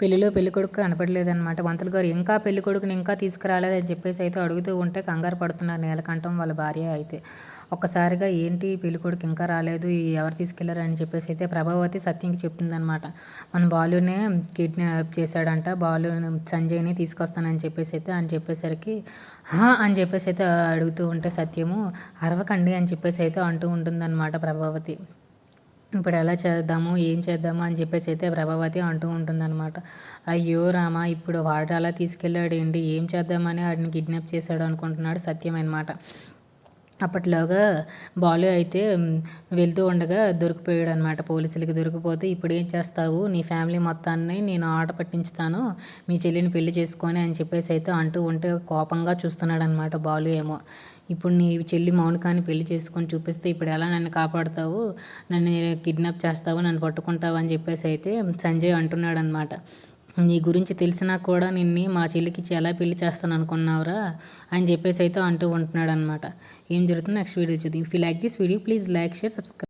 పెళ్ళిలో పెళ్ళి కొడుకు కనపడలేదన్నమాట. వంతుల గారు ఇంకా పెళ్ళి కొడుకుని ఇంకా తీసుకురాలేదని చెప్పేసి అయితే అడుగుతూ ఉంటే కంగారు పడుతున్నారు నీలకంఠం వాళ్ళ భార్య అయితే. ఒక్కసారిగా ఏంటి పెళ్ళి కొడుకు ఇంకా రాలేదు ఎవరు తీసుకెళ్ళారు అని చెప్పేసి అయితే ప్రభావతి సత్యంకి చెప్తుందనమాట మన బాలునే కిడ్నాప్ చేశాడంట బాలు సంజయ్ని తీసుకొస్తానని చెప్పేసి అయితే అని చెప్పేసరికి అని చెప్పేసి అయితే అడుగుతూ ఉంటే సత్యము అరవకండి అని చెప్పేసి అయితే అంటూ ఉంటుందన్నమాట ప్రభావతి. ఇప్పుడు ఎలా చేద్దాము ఏం చేద్దాము అని చెప్పేసి అయితే ప్రభావతి అంటూ ఉంటుందన్నమాట. అయ్యో రామ ఇప్పుడు వాడు అలా తీసుకెళ్ళాడు ఏంటి ఏం చేద్దామని వాడిని కిడ్నాప్ చేశాడు అనుకుంటున్నాడు సత్యం అనమాట అప్పట్లోగా బాలు అయితే వెళ్తూ ఉండగా దొరికిపోయాడు అనమాట పోలీసులకి దొరికిపోతే ఇప్పుడు ఏం చేస్తావు? నీ ఫ్యామిలీ మొత్తాన్ని నేను ఆట పట్టించుతాను. మీ చెల్లిని పెళ్ళి చేసుకొని అని చెప్పేసి అయితే అంటూ ఉంటే కోపంగా చూస్తున్నాడు అనమాట బాలు ఏమో. ఇప్పుడు నీ చెల్లి మౌనికాని పెళ్ళి చేసుకొని చూపిస్తే ఇప్పుడు ఎలా నన్ను కాపాడుతావు? నన్ను కిడ్నాప్ చేస్తావు? నన్ను పట్టుకుంటావు? అని చెప్పేసి అయితే సంజయ్ అంటున్నాడు అనమాట నీ గురించి తెలిసినా కూడా నిన్ను మా చెల్లికి ఎలా పెళ్ళి చేస్తాను అనుకున్నావురా అని చెప్పేసి అయితే అంటూ ఉంటున్నాడు అనమాట ఏం జరుగుతుందో నెక్స్ట్ వీడియో చూద్దాం. If you like this video please like share subscribe